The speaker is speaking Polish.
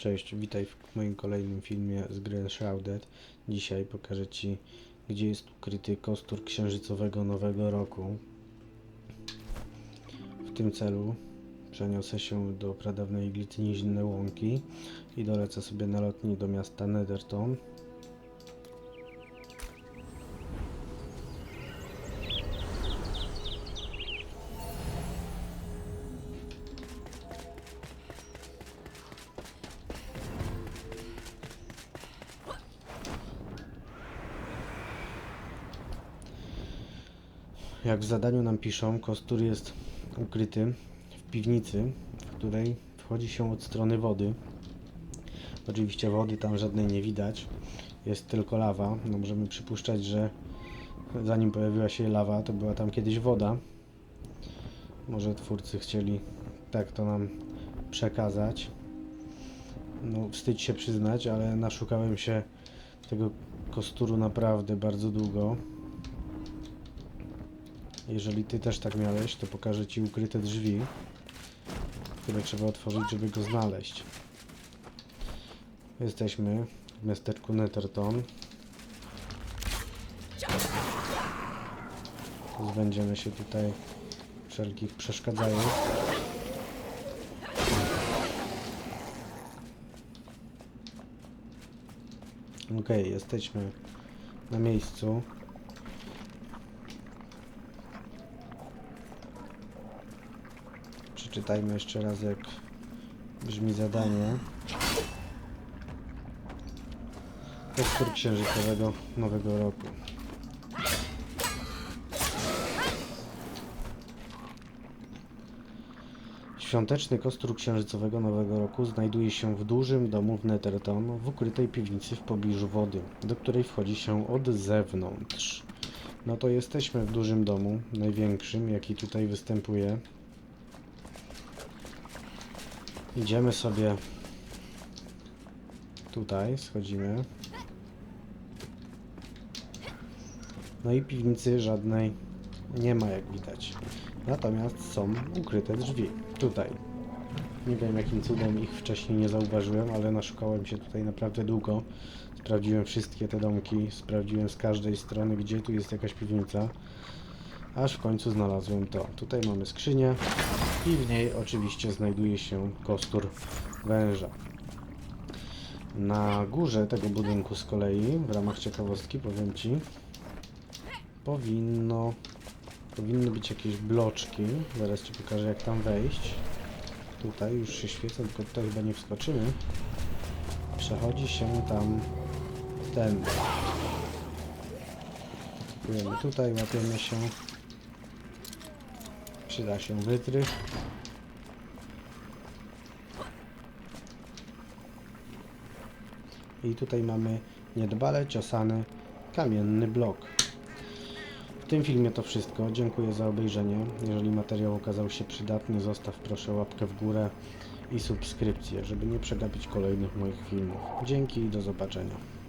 Cześć, witaj w moim kolejnym filmie z gry Shrouded. Dzisiaj pokażę Ci, gdzie jest ukryty kostur księżycowego nowego roku. W tym celu przeniosę się do pradawnej iglicy Nizinne Łąki i dolecę sobie na lotni do miasta Netherton. Jak w zadaniu nam piszą, kostur jest ukryty w piwnicy, w której wchodzi się od strony wody. Oczywiście wody tam żadnej nie widać, jest tylko lawa. No możemy przypuszczać, że zanim pojawiła się lawa, to była tam kiedyś woda. Może twórcy chcieli tak to nam przekazać. No, wstydź się przyznać, ale naszukałem się tego kosturu naprawdę bardzo długo. Jeżeli ty też tak miałeś, to pokażę ci ukryte drzwi, które trzeba otworzyć, żeby go znaleźć. Jesteśmy w miasteczku Netherton. Zbędziemy się tutaj wszelkich przeszkadzając. Okej, jesteśmy na miejscu. Przeczytajmy jeszcze raz, jak brzmi zadanie. Kostur księżycowego nowego roku. Świąteczny kostur księżycowego nowego roku znajduje się w dużym domu w Netherton, w ukrytej piwnicy w pobliżu wody, do której wchodzi się od zewnątrz. No to jesteśmy w dużym domu, największym, jaki tutaj występuje. Idziemy sobie tutaj, schodzimy. No i piwnicy żadnej nie ma jak widać. Natomiast są ukryte drzwi. Tutaj. Nie wiem jakim cudem ich wcześniej nie zauważyłem, ale naszukałem się tutaj naprawdę długo. Sprawdziłem wszystkie te domki, sprawdziłem z każdej strony, gdzie tu jest jakaś piwnica. Aż w końcu znalazłem to. Tutaj mamy skrzynię i w niej oczywiście znajduje się kostur węża. Na górze tego budynku z kolei, w ramach ciekawostki powiem Ci, powinno, powinny być jakieś bloczki. Zaraz Ci pokażę jak tam wejść. Tutaj już się świecę, tylko tutaj chyba nie wskoczymy. Przechodzi się tam ten. Wskakujemy tutaj, łapiemy się. Przyda się wytrych. I tutaj mamy niedbale ciosany kamienny blok. W tym filmie to wszystko. Dziękuję za obejrzenie. Jeżeli materiał okazał się przydatny, zostaw proszę łapkę w górę i subskrypcję, żeby nie przegapić kolejnych moich filmów. Dzięki i do zobaczenia.